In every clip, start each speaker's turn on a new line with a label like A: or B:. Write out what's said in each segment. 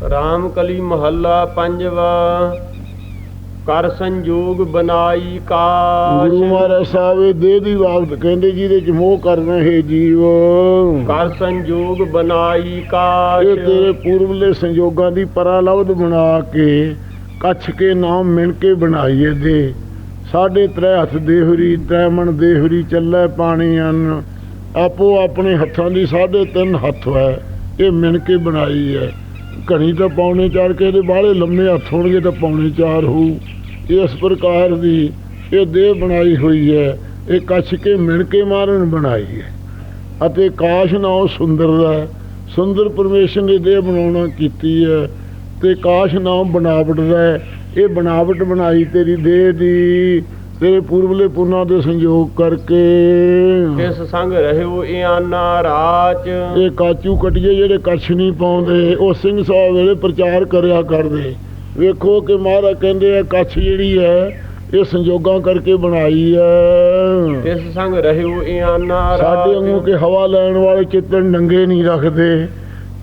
A: ਰਾਮ ਕਲੀ ਮਹੱਲਾ ਪੰਜਵਾ ਕਰ ਸੰਜੋਗ ਬਨਾਈ ਕਾਸ਼।
B: ਗੁਰੂ ਮਹਾਰਾਜ ਸਾਹਿਬ ਦੇਹ ਦੀ ਬਾਤ ਕਹਿੰਦੇ ਜਿਹਦੇ ਚ ਮੋਹ ਕਰਨਾ ਹੈ ਜੀਵ।
A: ਕਰ ਸੰਜੋਗ ਬਨਾਈ ਕਾਸ਼।
B: ਇਹ ਤੇਰੇ ਪੂਰਵਲੇ ਸੰਜੋਗਾਂ ਦੀ ਪਰਾਲਬਧ ਬਣਾ ਕੇ ਕੱਛ ਕੇ ਨਾਮ ਮਿਣ ਕੇ ਬਣਾਈਏ ਦੇ ਸਾਡੇ ਤ੍ਰੈ ਹੱਥ ਦੇਹਰੀ ਤ੍ਰੈ ਮਣ ਦੇਹਰੀ ਚੱਲੇ ਪਾਣੀ ਅੰਨ। ਆਪੋ ਆਪਣੇ ਹੱਥਾਂ ਦੀ ਸਾਢੇ ਤਿੰਨ ਹੱਥ ਹੈ ਇਹ ਮਿਣ ਕੇ ਬਣਾਈ ਹੈ। ਘਣੀ ਤਾਂ ਪੌਣੇ ਚਾਰ ਕੇ ਇਹਦੇ ਬਾਹਲੇ ਲੰਮੇ ਹੱਥ ਹੋਣਗੇ ਤਾਂ ਪੌਣੇ ਚਾਰ ਹੋਊ। ਇਸ ਪ੍ਰਕਾਰ ਦੀ ਇਹ ਦੇਹ ਬਣਾਈ ਹੋਈ ਹੈ। ਇਹ ਕੱਛ ਕੇ ਮਿਣ ਕੇ ਮਾਰਨ ਬਣਾਈ ਹੈ। ਅਤੇ ਕਾਸ਼ ਨਾਉ ਸੁੰਦਰ ਦਾ ਸੁੰਦਰ ਪਰਮੇਸ਼ਰ ਨੇ ਦੇਹ ਬਣਾਉਣਾ ਕੀਤੀ ਹੈ। ਤੇ ਕਾਸ਼ ਨਾਉ ਬਣਾਵਟ ਦਾ ਇਹ ਬਣਾਵਟ ਬਣਾਈ ਤੇਰੀ ਦੇਹ ਦੀ। ਤੇਰੇ ਪੂਰਵਲੇ ਪੁੰਨਾਂ ਦੇ ਸੰਯੋਗ ਕਰਕੇ।
A: ਇਸ ਸੰਗ ਰਹਿਓ ਇਆਨਾ ਰਾਚ?
B: ਇਹ ਕਾਚੂ ਕਟੀਏ ਜਿਹੜੇ ਕੱਛ ਨਹੀਂ ਪਾਉਂਦੇ ਉਹ ਸਿੰਘ ਸਾਹਿਬ ਵੇਲੇ ਪ੍ਰਚਾਰ ਕਰਿਆ ਕਰਦੇ। ਵੇਖੋ ਕਿ ਮਹਾਰਾਜ ਕਹਿੰਦੇ ਆ ਕੱਛ ਜਿਹੜੀ ਹੈ ਇਹ ਸੰਜੋਗਾਂ ਕਰਕੇ ਬਣਾਈ ਹੈ।
A: ਇਸ ਸੰਗ ਰਹਿਓ ਇਆਨਾ
B: ਸਾਡੇ ਵਾਂਗੂ
A: ਰਾਚ
B: ਕਿ ਹਵਾ ਲੈਣ ਵਾਲੇ ਚਿੱਤਰ ਨੰਗੇ ਨਹੀਂ ਰੱਖਦੇ।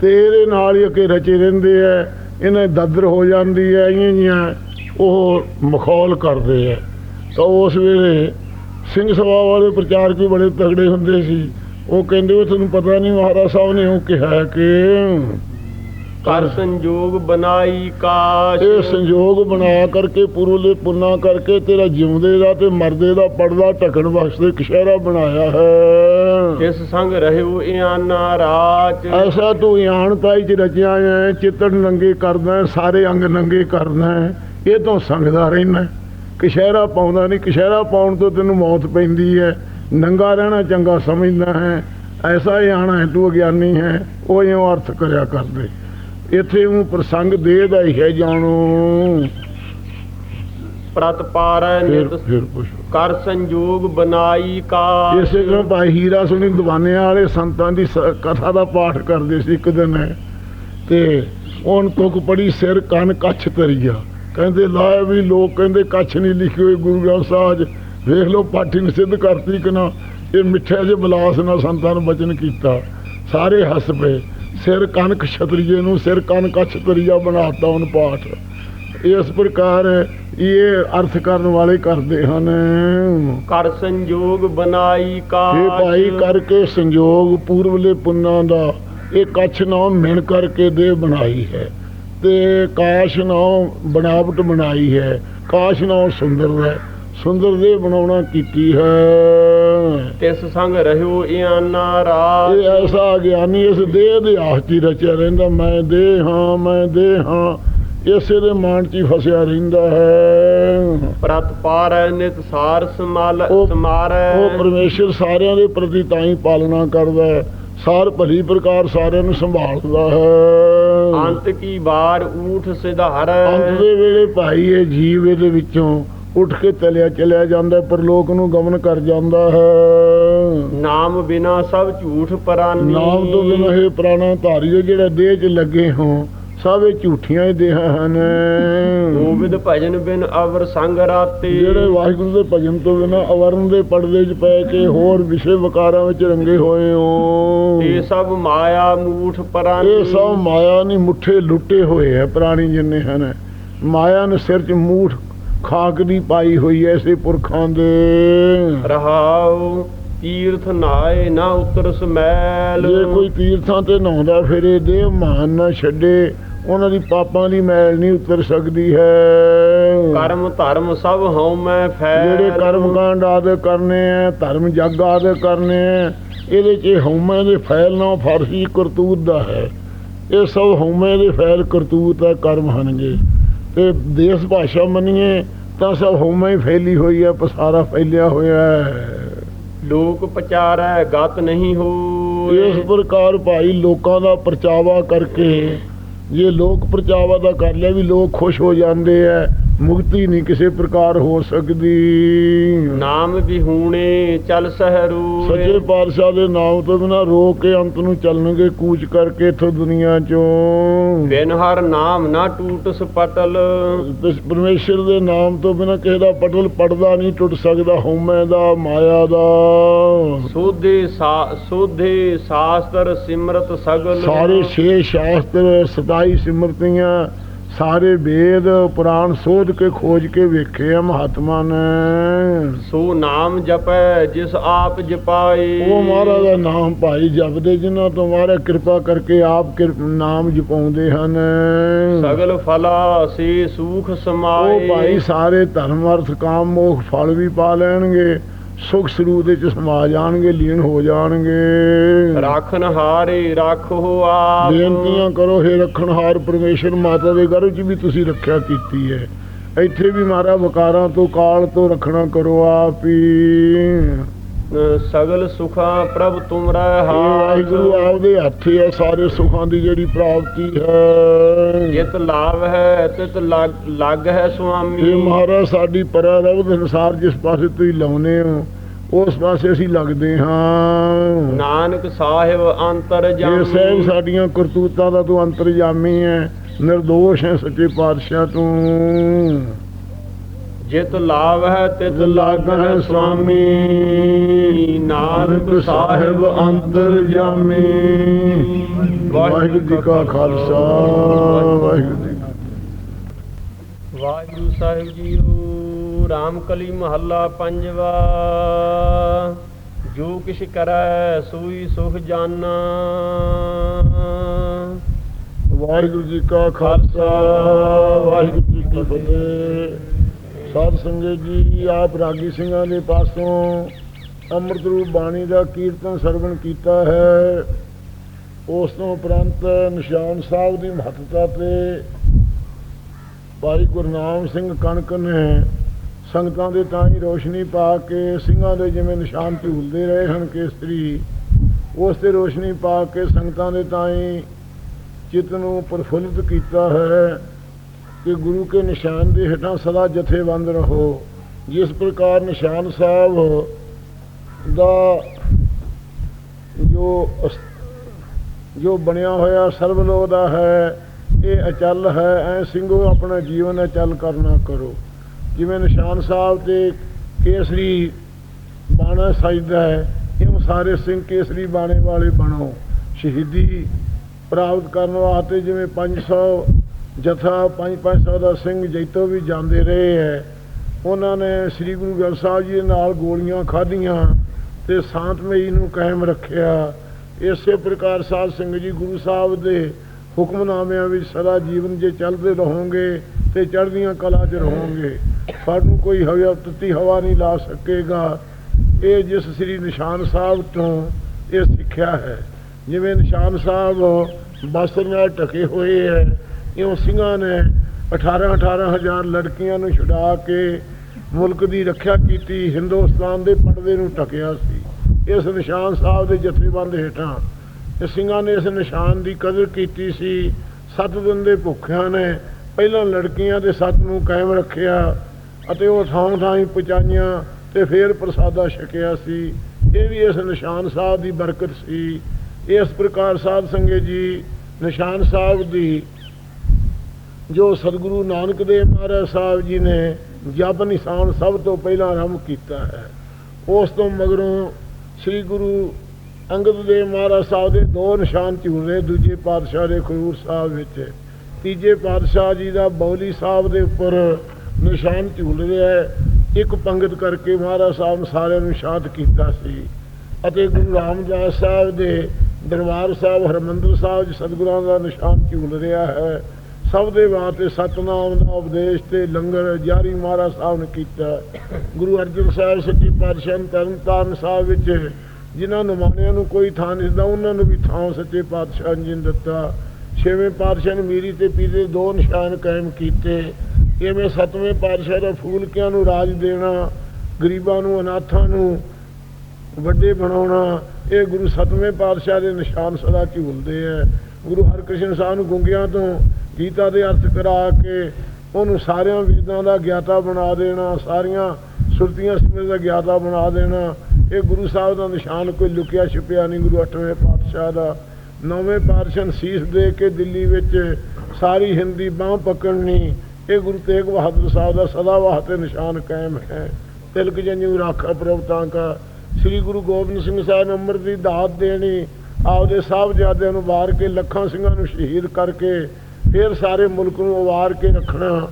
B: ਤੇ ਇਹਦੇ ਨਾਲ ਹੀ ਅੱਗੇ ਰਚੇ ਰਹਿੰਦੇ ਐ ਇਹਨਾਂ ਦਾਦਰ ਹੋ ਜਾਂਦੀ ਐ ਇਆਂ ਜੀਆਂ ਉਹ ਮਖੌਲ ਕਰਦੇ ਐ ਤਾਂ ਉਸ ਵੇਲੇ ਸਿੰਘ ਸਭਾ ਵਾਲੇ ਪ੍ਰਚਾਰਕ ਵੀ ਬੜੇ ਤਗੜੇ ਹੁੰਦੇ ਸੀ। ਉਹ ਕਹਿੰਦੇ ਉਹ ਤੁਹਾਨੂੰ ਪਤਾ ਨਹੀਂ ਮਹਾਰਾਜ ਸਾਹਿਬ ਨੇ ਉਹ ਕਿਹਾ ਕਿ
A: ਕਰ ਸੰਜੋਗ ਬਨਾਈ ਕਾਸ਼।
B: ਇਹ ਸੰਯੋਗ ਬਣਾ ਕਰਕੇ ਪੁਰਲੇ ਪੁੰਨਾ ਕਰਕੇ ਤੇਰਾ ਜਿਉਂਦੇ ਦਾ ਤੇ ਮਰਦੇ ਦਾ ਪਰਦਾ ਢਕਣ ਵਾਸਤੇ ਕਸ਼ਹਿਰਾ ਬਣਾਇਆ ਹੈ।
A: ਇਸ ਸੰਗ ਰਹਿਓ ਇਆਨਾ ਰਾਚ
B: ਐਸਾ ਤੂੰ ਇਆਣ ਪਾਈ ਚ ਰਚਿਆ ਹੈ ਚਿੱਤੜ ਨੰਗੇ ਕਰਦਾ ਸਾਰੇ ਅੰਗ ਨੰਗੇ ਕਰਦਾ। ਇਹ ਤੋਂ ਸੰਗਦਾ ਰਹਿਣਾ ਕਸ਼ਹਿਰਾ ਪਾਉਂਦਾ ਨਹੀਂ ਕਸ਼ਹਿਰਾ ਪਾਉਣ ਤੋਂ ਤੈਨੂੰ ਮੌਤ ਪੈਂਦੀ ਹੈ। ਨੰਗਾ ਰਹਿਣਾ ਚੰਗਾ ਸਮਝਦਾ ਹੈ। ਐਸਾ ਇਆਣ ਹੈ ਤੂੰ ਅਗਿਆਨੀ ਹੈ। ਉਹ ਇਉਂ ਅਰਥ ਕਰਿਆ ਕਰਦੇ। ਇੱਥੇ ਉਹ ਪ੍ਰਸੰਗ ਦੇ ਦਾ ਹੀ ਹੈ ਜਾਣੋ।
A: ਪ੍ਰਤ ਪਾਰੈ
B: ਫਿਰ
A: ਨਿਤ ਕਰ ਸੰਜੋਗ ਬਨਾਈ ਕਾਸ਼
B: ਇਸੇ ਤਰ੍ਹਾਂ ਭਾਈ ਹੀਰਾ ਸੁਣੀ ਦਵਾਨਿਆਂ ਵਾਲੇ ਸੰਤਾਂ ਦੀ ਕਥਾ ਦਾ ਪਾਠ ਕਰਦੇ ਸੀ ਇੱਕ ਦਿਨ। ਤੇ ਉਹਨ ਤੁਕ ਪੜੀ ਸਿਰ ਕੰਨ ਕੱਛ ਤਰੀਆ ਕਹਿੰਦੇ ਲਾਇਆ ਵੀ ਲੋਕ ਕਹਿੰਦੇ ਕੱਛ ਨਹੀਂ ਲਿਖੇ ਹੋਏ ਗੁਰੂ ਗ੍ਰੰਥ ਸਾਹਿਬ। ਵੇਖ ਲਓ ਪਾਠੀ ਨੇ ਸਿੱਧ ਕਰਤੀ ਕਿ ਨਾ। ਇਹ ਮਿੱਠੇ ਜਿਹੇ ਬਲਾਸ ਨਾਲ ਸੰਤਾਂ ਨੂੰ ਬਚਨ ਕੀਤਾ। ਸਾਰੇ ਹੱਸ ਪਏ। ਸਿਰ ਕੰਨ ਕਛਤਰੀਏ ਨੂੰ ਸਿਰ ਕੰਨ ਕੱਛ ਤਰੀਆ ਬਣਾਤਾ ਉਹਨ ਪਾਠ। ਇਸ ਪ੍ਰਕਾਰ ਇਹ ਅਰਥ ਕਰਨ ਵਾਲੇ ਕਰਦੇ ਹਨ।
A: ਕਰ ਸੰਜੋਗ ਬਨਾਈ ਕਾਸ਼
B: ਇਹ ਭਾਈ ਕਰਕੇ ਸੰਜੋਗ ਪੂਰਵਲੇ ਪੁੰਨਾਂ ਦਾ। ਇਹ ਕੱਛ ਨਾਮ ਮਿਣ ਕਰਕੇ ਦੇ ਬਣਾਈ ਹੈ। ਤੇ ਕਾਸ਼ ਨਾਮ ਬਣਾਵਟ ਬਣਾਈ ਹੈ ਕਾਸ਼ ਨਾਮ ਸੁੰਦਰ ਹੈ ਸੁੰਦਰ ਦੇ ਬਣਾਉਣਾ ਕੀਤੀ ਹੈ।
A: ਤਿਸ ਸੰਗ ਰਹਿਓ ਇਆਨਾ ਰਾਚ
B: ਇਹ ਐਸਾ ਗਿਆਨੀ ਇਸ ਦੇਹ ਦੇ ਆਸ 'ਚ ਹੀ ਰਚਿਆ ਰਹਿੰਦਾ ਮੈਂ ਦੇ ਹਾਂ ਮੈਂ ਦੇ ਹਾਂ ਇਸੇ ਦੇ ਮਾਨ 'ਚ ਫਸਿਆ ਰਹਿੰਦਾ ਹੈ।
A: ਪ੍ਰਤ ਪਾਰੈ ਨਿਤ ਸਾਰ ਸਮਾਲ ਸਮਾਰੈ।
B: ਉਹ ਪਰਮੇਸ਼ਰ ਸਾਰਿਆਂ ਦੇ ਪ੍ਰਤੀ ਤਾਂ ਹੀ ਪਾਲਣਾ ਕਰਦਾ ਹੈ ਸਾਰ ਭਲੀ ਪ੍ਰਕਾਰ ਸਾਰਿਆਂ ਨੂੰ ਸੰਭਾਲਦਾ ਹੈ।
A: ਅੰਤ ਕੀ ਬਾਰ ਊਠ ਸਿਧਾਰੈ।
B: ਅੰਤ ਦੇ ਵੇਲੇ ਭਾਈ ਇਹ ਜੀਵ ਇਹਦੇ ਵਿੱਚੋਂ ਉੱਠ ਕੇ ਚਲਿਆ ਚਲਿਆ ਜਾਂਦਾ ਪਰ ਲੋਕ ਨੂੰ ਗਮਨ ਕਰ ਜਾਂਦਾ ਹੈ।
A: ਨਾਮ ਬਿਨਾ ਸਭ ਝੂਠ ਪਰਾਨੀ।
B: ਨਾਮ ਤੋਂ ਬਿਨਾਂ ਇਹ ਪ੍ਰਾਣਾ ਧਾਰੀਓ ਜਿਹੜਾ ਦੇਹ 'ਚ ਲੱਗੇ ਹੋ ਸਭ ਇਹ ਝੂਠੀਆਂ ਹੀ ਦੇਹਾਂ ਹਨ।
A: ਗੋਬਿੰਦ ਭਜਨ ਬਿਨ ਅਵਰ ਸੰਗ ਰਾਤੇ।
B: ਜਿਹੜੇ ਵਾਹਿਗੁਰੂ ਦੇ ਭਜਨ ਤੋਂ ਬਿਨਾਂ ਅਵਰਨ ਦੇ ਪਰਦੇ 'ਚ ਪੈ ਕੇ ਹੋਰ ਵਿਸ਼ੇ ਵਿਕਾਰਾਂ ਵਿੱਚ ਰੰਗੇ ਹੋਏ ਹੋ।
A: ਇਹ ਸਭ ਮਾਇਆ ਮੂਠ ਪਰਾਨੀ
B: ਇਹ ਸਭ ਮਾਇਆ ਨਹੀਂ ਮੁੱਠੇ ਲੁੱਟੇ ਹੋਏ ਹੈ ਪ੍ਰਾਣੀ ਜਿੰਨੇ ਹਨ। ਮਾਇਆ ਨੇ ਸਿਰ 'ਚ ਮੂਠ ਖਾਕ ਦੀ ਪਾਈ ਹੋਈ ਐ ਐਸੇ ਪੁਰਖਾਂ ਦੇ।
A: ਰਹਾਉ ਤੀਰਥ ਨਾਏ ਨਾ ਉਤਰ ਸਮੈਲ।
B: ਜੇ ਕੋਈ ਤੀਰਥਾਂ ਤੇ ਨਹਾਉਂਦਾ ਫਿਰੇ ਦੇ ਮਾਨ ਨਾ ਛੱਡੇ ਉਹਨਾਂ ਦੀ ਪਾਪਾਂ ਦੀ ਮੈਲ ਨਹੀਂ ਉਤਰ ਸਕਦੀ ਹੈ।
A: ਕਰਮ ਧਰਮ ਸਭ ਹਉ ਮੈਂ ਫੈਲ।
B: ਜਿਹੜੇ ਕਰਮ ਕਾਂਡ ਆਦਿ ਕਰਨੇ ਆ ਧਰਮ ਜਗ ਆਦਿ ਕਰਨੇ ਆ ਇਹਦੇ 'ਚ ਹਉਮੈ ਦੇ ਫੈਲ ਨਾ ਫਾਰਸੀ ਕਰਤੂਤ ਦਾ ਹੈ। ਇਹ ਸਭ ਹਉਮੈ ਦੇ ਫੈਲ ਕਰਤੂਤ ਹੈ ਕਰਮ ਹਨਗੇ। ਤੇ ਦੇਸ ਭਾਸ਼ਾ ਮੰਨੀਏ ਤਾਂ ਸਭ ਹਉਮੈ ਹੀ ਫੈਲੀ ਹੋਈ ਹੈ ਪਸਾਰਾ ਫੈਲਿਆ ਹੋਇਆ ਹੈ
A: ਲੋਕ ਪਚਾਰੈ ਗਤ ਨਹੀਂ ਹੋਏ।
B: ਇਸ ਪ੍ਰਕਾਰ ਭਾਈ ਲੋਕਾਂ ਦਾ ਪਰਚਾਵਾ ਕਰਕੇ, ਜੇ ਲੋਕ ਪਰਚਾਵਾ ਦਾ ਕਰ ਲਿਆ ਵੀ ਲੋਕ ਖੁਸ਼ ਹੋ ਜਾਂਦੇ ਐ ਮੁਕਤੀ ਨਹੀਂ ਕਿਸੇ ਪ੍ਰਕਾਰ ਹੋ ਸਕਦੀ।
A: ਨਾਮ ਵਿਹੂਣੇ ਚਲ ਸਹਰੂ।
B: ਸੱਚੇ ਪਾਤਸ਼ਾਹ ਦੇ ਨਾਮ ਤੋਂ ਬਿਨਾ ਰੋਕ ਕੇ ਅੰਤ ਨੂੰ ਚੱਲਣਗੇ ਕੂਚ ਕਰਕੇ ਇਥੋਂ ਦੁਨੀਆ ਚੋਂ।
A: ਬਿਨ ਹਰ ਨਾਮ ਨਾ ਟੂਟ ਸਪਟਲ।
B: ਪਰਮੇਸ਼ਰ ਦੇ ਨਾਮ ਤੋਂ ਬਿਨਾ ਕਿਸੇ ਦਾ ਪਟਲ ਪੜਦਾ ਨਹੀਂ ਟੁੱਟ ਸਕਦਾ ਹਉਮੈ ਦਾ ਮਾਇਆ ਦਾ।
A: ਸੋਧੇ ਸੋਧੇ ਸ਼ਾਸਤਰ ਸਿਮਰਤ ਸਗਲ।
B: ਸਾਰੇ ਛੇ ਸ਼ਾਸਤਰ 27 ਸਿਮਰਤੀਆਂ ਸਾਰੇ ਵੇਦ ਪੁਰਾਣ ਸੋਧ ਕੇ ਖੋਜ ਕੇ ਵੇਖੇ ਆ ਮਹਾਤਮਾ ਨੇ।
A: ਸੋ ਨਾਮ ਜਪੈ ਜਿਸ ਆਪ ਜਪਾਏ।
B: ਉਹ ਮਹਾਰਾਜ ਦਾ ਨਾਮ ਭਾਈ ਜਪਦੇ ਜਿਨ੍ਹਾਂ ਤੋਂ ਮਹਾਰਾਜ ਕਿਰਪਾ ਕਰਕੇ ਆਪ ਨਾਮ ਜਪਾਉਂਦੇ ਹਨ।
A: ਸਗਲ ਫਲਾ ਸੇ ਸੂਖ ਸਮਾਏ।
B: ਉਹ ਭਾਈ ਸਾਰੇ ਧਰਮ ਅਰਥ ਕਾਮ ਮੋਖ ਫਲ ਵੀ ਪਾ ਲੈਣਗੇ। ਸੁਖ ਸਰੂਪ ਦੇ ਚ ਸਮਾ ਜਾਣਗੇ ਲੀਨ ਹੋ ਜਾਣਗੇ।
A: ਰਾਖਨ ਹਾਰੇ ਰਾਖੋ ਆਪ।
B: ਬੇਨਤੀਆਂ ਕਰੋ ਹੇ ਰੱਖਣਹਾਰ ਪਰਮੇਸ਼ਰ ਮਾਤਾ ਦੇ ਗਰਭ 'ਚ ਵੀ ਤੁਸੀਂ ਰੱਖਿਆ ਕੀਤੀ ਹੈ। ਇੱਥੇ ਵੀ ਮਾਰਾ ਵਕਾਰਾਂ ਤੋਂ ਕਾਲ ਤੋਂ ਰੱਖਣਾ ਕਰੋ ਆਪ ਹੀ।
A: ਸਗਲ ਸੁਖਾ ਪ੍ਰਭ ਤੁਮਰਾ
B: ਇਹ ਵਾਹਿਗੁਰੂ
A: ਹਾਥ
B: ਆਪਦੇ ਹੱਥ ਹੀ ਸਾਰੇ ਸੁਖਾਂ ਦੀ ਜਿਹੜੀ ਪ੍ਰਾਪਤੀ ਹੈ।
A: ਜਿਤ ਲਾਭ ਹੈ ਤਿਤ ਲੱਗ ਹੈ ਸੁਆਮੀ।
B: ਇਹ ਮਹਾਰਾਜ ਸਾਡੀ ਪਰਾ ਰਵਦ ਅਨੁਸਾਰ ਜਿਸ ਪਾਸੇ ਤੁਸੀਂ ਲਾਉਨੇ ਹੋ ਉਸ ਪਾਸੇ ਅਸੀਂ ਲੱਗਦੇ ਹਾਂ।
A: ਨਾਨਕ ਸਾਹਿਬ ਅੰਤਰ
B: ਇਹ ਸਹਿਬ
A: ਜਾਮੀ
B: ਸਾਡੀਆਂ ਕਰਤੂਤਾਂ ਦਾ ਤੂੰ ਅੰਤਰਜਾਮੀ ਹੈ ਨਿਰਦੋਸ਼ ਹੈ ਸੱਚੇ ਪਾਤਸ਼ਾਹ ਤੂੰ।
A: ਜਿਤ ਲਾਭ ਹੈ ਤਿਤ ਲੱਗ ਹੈ ਸੁਆਮੀ ਨਾਨਕ ਸਾਹਿਬ ਅੰਤਰ ਜਾਮੀ।
B: ਵਾਹਿਗੁਰੂ ਜੀ ਕਾ ਖਾਲਸਾ ਵਾਹਿਗੁਰੂ ਜੀ।
A: ਵਾਹਿਗੁਰੂ ਸਾਹਿਬ ਜੀਓ ਰਾਮ ਕਲੀ ਮਹੱਲਾ ਪੰਜਵਾ। ਜੋ ਕਿਛ ਕਰੈ ਸੋਈ ਸੁਖ ਜਾਨਾ।
B: ਵਾਹਿਗੁਰੂ ਜੀ ਕਾ ਖਾਲਸਾ ਵਾਹਿਗੁਰੂ ਜੀ ਕੀ ਫਤਿਹ। ਸਾਧ ਸੰਗਤ ਜੀ, ਆਪ ਰਾਗੀ ਸਿੰਘਾਂ ਦੇ ਪਾਸੋਂ ਅੰਮ੍ਰਿਤ ਰੂਪ ਬਾਣੀ ਦਾ ਕੀਰਤਨ ਸਰਵਣ ਕੀਤਾ ਹੈ। ਉਸ ਤੋਂ ਉਪਰੰਤ ਨਿਸ਼ਾਨ ਸਾਹਿਬ ਦੀ ਮਹੱਤਤਾ ਤੇ ਭਾਈ ਗੁਰਨਾਮ ਸਿੰਘ ਕਣਕ ਨੇ ਸੰਗਤਾਂ ਦੇ ਤਾਂ ਹੀ ਰੋਸ਼ਨੀ ਪਾ ਕੇ ਸਿੰਘਾਂ ਦੇ ਜਿਵੇਂ ਨਿਸ਼ਾਨ ਝੂਲਦੇ ਰਹੇ ਹਨ ਕੇਸਰੀ ਉਸ ਤੇ ਰੋਸ਼ਨੀ ਪਾ ਕੇ ਸੰਗਤਾਂ ਦੇ ਤਾਂ ਹੀ ਚਿੱਤ ਨੂੰ ਪ੍ਰਫੁੱਲਿਤ ਕੀਤਾ ਹੈ। ਕਿ ਗੁਰੂ ਕੇ ਨਿਸ਼ਾਨ ਦੇ ਹੇਠਾਂ ਸਦਾ ਜਥੇਬੰਦ ਰਹੋ, ਜਿਸ ਪ੍ਰਕਾਰ ਨਿਸ਼ਾਨ ਸਾਹਿਬ ਦਾ ਜੋ ਅਸ- ਜੋ ਬਣਿਆ ਹੋਇਆ ਸਰਬਲੋਕ ਦਾ ਹੈ, ਇਹ ਅਚਲ ਹੈ, ਐ ਸਿੰਘੋ ਆਪਣਾ ਜੀਵਨ ਅਚਲ ਕਰਨਾ ਕਰੋ। ਜਿਵੇਂ ਨਿਸ਼ਾਨ ਸਾਹਿਬ ਤੇ ਕੇਸਰੀ ਬਾਣਾ ਸਜਦਾ ਹੈ, ਇਉਂ ਸਾਰੇ ਸਿੰਘ ਕੇਸਰੀ ਬਾਣੇ ਵਾਲੇ ਬਣੋ। ਸ਼ਹੀਦੀ ਪ੍ਰਾਪਤ ਕਰਨ ਵਾਸਤੇ ਜਿਵੇਂ 500 ਜਥਾ 5-500 ਦਾ ਸਿੰਘ ਜੈਤੋ ਵੀ ਜਾਂਦੇ ਰਹੇ ਹੈ। ਉਹਨਾਂ ਨੇ ਸ੍ਰੀ ਗੁਰੂ ਗ੍ਰੰਥ ਸਾਹਿਬ ਜੀ ਦੇ ਨਾਲ ਗੋਲੀਆਂ ਖਾਧੀਆਂ ਤੇ ਸ਼ਾਂਤਮਈ ਨੂੰ ਕਾਇਮ ਰੱਖਿਆ। ਇਸੇ ਪ੍ਰਕਾਰ ਸਾਧ ਸਿੰਘ ਜੀ ਗੁਰੂ ਸਾਹਿਬ ਦੇ ਹੁਕਮਨਾਮਿਆਂ ਵਿੱਚ ਸਦਾ ਜੀਵਨ ਜੇ ਚੱਲਦੇ ਰਹੋਗੇ ਤੇ ਚੜ੍ਹਦੀਆਂ ਕਲਾ 'ਚ ਰਹੋਗੇ। ਸਾਨੂੰ ਕੋਈ ਹਵਾ ਤੱਤੀ ਹਵਾ ਨਹੀਂ ਲਾ ਸਕੇਗਾ। ਇਹ ਜਿਸ ਸ੍ਰੀ ਨਿਸ਼ਾਨ ਸਾਹਿਬ ਤੋਂ ਇਹ ਸਿੱਖਿਆ ਹੈ। ਜਿਵੇਂ ਨਿਸ਼ਾਨ ਸਾਹਿਬ ਬਸਤਰ ਨਾਲ ਢਕੇ ਹੋਏ ਹੈ ਇਉਂ ਸਿੰਘਾਂ ਨੇ 18 18 ਹਜ਼ਾਰ ਲੜਕੀਆਂ ਨੂੰ ਛੁਡਾ ਕੇ ਮੁਲਕ ਦੀ ਰੱਖਿਆ ਕੀਤੀ, ਹਿੰਦੁਸਤਾਨ ਦੇ ਪਰਦੇ ਨੂੰ ਢਕਿਆ ਸੀ। ਇਸ ਨਿਸ਼ਾਨ ਸਾਹਿਬ ਦੇ ਜਥੇਬੰਦ ਹੇਠਾਂ ਤੇ ਸਿੰਘਾਂ ਨੇ ਇਸ ਨਿਸ਼ਾਨ ਦੀ ਕਦਰ ਕੀਤੀ ਸੀ। ਸੱਤ ਦਿਨ ਦੇ ਭੁੱਖਿਆਂ ਨੇ ਪਹਿਲਾਂ ਲੜਕੀਆਂ ਦੇ ਸੱਤ ਨੂੰ ਕਾਇਮ ਰੱਖਿਆ ਅਤੇ ਉਹ ਥਾਂ ਥਾਂ ਹੀ ਪਹੁੰਚਾਈਆਂ ਤੇ ਫਿਰ ਪ੍ਰਸਾਦਾ ਛਕਿਆ ਸੀ। ਇਹ ਵੀ ਇਸ ਨਿਸ਼ਾਨ ਸਾਹਿਬ ਦੀ ਬਰਕਤ ਸੀ। ਇਸ ਪ੍ਰਕਾਰ ਸਾਧ ਸੰਗਤ ਜੀ, ਨਿਸ਼ਾਨ ਸਾਹਿਬ ਦੀ ਜੋ ਸਤਿਗੁਰੂ ਨਾਨਕ ਦੇਵ ਮਹਾਰਾਜ ਸਾਹਿਬ ਜੀ ਨੇ ਜਪ ਨਿਸ਼ਾਨ ਸਭ ਤੋਂ ਪਹਿਲਾਂ ਆਰੰਭ ਕੀਤਾ ਹੈ, ਉਸ ਤੋਂ ਮਗਰੋਂ ਸ੍ਰੀ ਗੁਰੂ ਅੰਗਦ ਦੇਵ ਮਹਾਰਾਜ ਸਾਹਿਬ ਦੇ ਦੋ ਨਿਸ਼ਾਨ ਝੂਲ ਰਹੇ ਦੂਜੇ ਪਾਤਸ਼ਾਹ ਦੇ ਖਰੂਰ ਸਾਹਿਬ ਵਿੱਚ। ਤੀਜੇ ਪਾਤਸ਼ਾਹ ਜੀ ਦਾ ਬੌਲੀ ਸਾਹਿਬ ਦੇ ਉੱਪਰ ਨਿਸ਼ਾਨ ਝੂਲ ਰਿਹਾ ਹੈ, ਇੱਕ ਪੰਗਤ ਕਰਕੇ ਮਹਾਰਾਜ ਸਾਹਿਬ ਨੇ ਸਾਰਿਆਂ ਨੂੰ ਸ਼ਾਂਤ ਕੀਤਾ ਸੀ। ਅਤੇ ਗੁਰੂ ਰਾਮਦਾਸ ਸਾਹਿਬ ਦੇ ਦਰਬਾਰ ਸਾਹਿਬ ਹਰਮੰਦਰ ਸਾਹਿਬ 'ਚ ਸਤਿਗੁਰਾਂ ਦਾ ਨਿਸ਼ਾਨ ਝੂਲ ਰਿਹਾ ਹੈ। ਸਭ ਦੇ ਵਾਸਤੇ ਸਤਨਾਮ ਦਾ ਉਪਦੇਸ਼ ਤੇ ਲੰਗਰ ਜਾਰੀ ਮਹਾਰਾਜ ਸਾਹਿਬ ਨੇ ਕੀਤਾ। ਗੁਰੂ ਅਰਜਨ ਸਾਹਿਬ ਸੱਚੀ ਪਾਤਸ਼ਾਹ ਤਰਨ ਤਾਰਨ ਸਾਹਿਬ ਵਿੱਚ ਜਿਨ੍ਹਾਂ ਨਮਾਣਿਆਂ ਨੂੰ ਕੋਈ ਥਾਂ ਨਹੀਂ ਦਿੰਦਾ, ਉਹਨਾਂ ਨੂੰ ਵੀ ਥਾਂ ਸੱਚੇ ਪਾਤਸ਼ਾਹ ਜੀ ਨੇ ਦਿੱਤਾ। ਛੇਵੇਂ ਪਾਤਸ਼ਾਹ ਨੇ ਮੀਰੀ ਤੇ ਪੀਰ ਦੋ ਨਿਸ਼ਾਨ ਕਾਇਮ ਕੀਤੇ। ਇਵੇਂ ਸੱਤਵੇਂ ਪਾਤਸ਼ਾਹ ਦਾ ਫੂਲਕਿਆਂ ਨੂੰ ਰਾਜ ਦੇਣਾ, ਗਰੀਬਾਂ ਨੂੰ, ਅਨਾਥਾਂ ਨੂੰ ਵੱਡੇ ਬਣਾਉਣਾ, ਇਹ ਗੁਰੂ ਸਤਵੇਂ ਪਾਤਸ਼ਾਹ ਦੇ ਨਿਸ਼ਾਨ ਸਦਾ ਝੂਲਦੇ ਹੈ ਗੁਰੂ ਹਰਕ੍ਰਿਸ਼ਨ ਸਾਹਿਬ ਨੂੰ ਗੁੰਗਿਆਂ ਤੋਂ ਗੀਤਾ ਦੇ ਅਰਥ ਕਰਾ ਕੇ ਉਹਨੂੰ ਸਾਰਿਆਂ ਵੇਦਾਂ ਦਾ ਗਿਆਤਾ ਬਣਾ ਦੇਣਾ, ਸਾਰੀਆਂ ਸੁਰਤੀਆਂ ਸਿਮਰਨ ਦਾ ਗਿਆਤਾ ਬਣਾ ਦੇਣਾ। ਇਹ ਗੁਰੂ ਸਾਹਿਬ ਦਾ ਨਿਸ਼ਾਨ ਕੋਈ ਲੁਕਿਆ ਛੁਪਿਆ ਨਹੀਂ ਗੁਰੂ ਅੱਠਵੇਂ ਪਾਤਸ਼ਾਹ ਦਾ। ਨੌਵੇਂ ਪਾਤਸ਼ਾਹ ਨੂੰ ਸੀਸ ਦੇ ਕੇ ਦਿੱਲੀ ਵਿੱਚ ਸਾਰੀ ਹਿੰਦੀ ਬਾਹ ਪਕੜਨੀ, ਇਹ ਗੁਰੂ ਤੇਗ ਬਹਾਦਰ ਸਾਹਿਬ ਦਾ ਸਦਾ ਵਾਸਤੇ ਨਿਸ਼ਾਨ ਕਾਇਮ ਹੈ। ਤਿਲਕ ਜੰਜੂ ਰਾਖਾ ਪ੍ਰਭ ਤਾਂ ਕਾ। ਸ੍ਰੀ ਗੁਰੂ ਗੋਬਿੰਦ ਸਿੰਘ ਸਾਹਿਬ ਨੇ ਅੰਮ੍ਰਿਤ ਦੀ ਦਾਤ ਦੇਣੀ ਆਪਦੇ ਸਾਹਿਬਜ਼ਾਦਿਆਂ ਨੂੰ ਵਾਰ ਕੇ, ਲੱਖਾਂ ਸਿੰਘਾਂ ਨੂੰ ਸ਼ਹੀਦ ਕਰਕੇ, ਫਿਰ ਸਾਰੇ ਮੁਲਕ ਨੂੰ ਵਾਰ ਕੇ ਰੱਖਣਾ।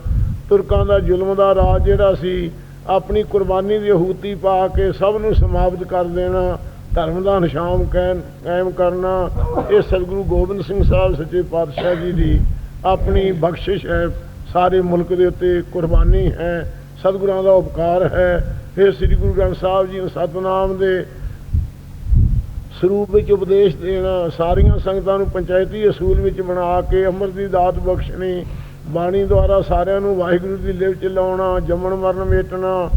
B: ਤੁਰਕਾਂ ਦਾ ਜ਼ੁਲਮ ਦਾ ਰਾਜ ਜਿਹੜਾ ਸੀ, ਆਪਣੀ ਕੁਰਬਾਨੀ ਦੀ ਅਹੂਤੀ ਪਾ ਕੇ ਸਭ ਨੂੰ ਸਮਾਪਤ ਕਰ ਦੇਣਾ, ਧਰਮ ਦਾ ਨਿਸ਼ਾਨ ਕਾਇਮ ਕਾਇਮ ਕਰਨਾ, ਇਹ ਸਤਿਗੁਰੂ ਗੋਬਿੰਦ ਸਿੰਘ ਸਾਹਿਬ ਸੱਚੇ ਪਾਤਸ਼ਾਹ ਜੀ ਦੀ ਆਪਣੀ ਬਖਸ਼ਿਸ਼ ਹੈ। ਸਾਰੇ ਮੁਲਕ ਦੇ ਉੱਤੇ ਕੁਰਬਾਨੀ ਹੈ, ਸਤਿਗੁਰਾਂ ਦਾ ਉਪਕਾਰ ਹੈ। ਫਿਰ ਸ੍ਰੀ ਗੁਰੂ ਗ੍ਰੰਥ ਸਾਹਿਬ ਜੀ ਨੂੰ ਸਤਨਾਮ ਦੇ ਸਰੂਪ ਵਿੱਚ ਉਪਦੇਸ਼ ਦੇਣਾ, ਸਾਰੀਆਂ ਸੰਗਤਾਂ ਨੂੰ ਪੰਚਾਇਤੀ ਅਸੂਲ ਵਿੱਚ ਬਣਾ ਕੇ ਅੰਮ੍ਰਿਤ ਦੀ ਦਾਤ ਬਖਸ਼ਣੀ, ਬਾਣੀ ਦੁਆਰਾ ਸਾਰਿਆਂ ਨੂੰ ਵਾਹਿਗੁਰੂ ਦੀ ਲਿਵ ਚ ਲਾਉਣਾ, ਜੰਮਣ ਮਰਨ ਮੇਟਣਾ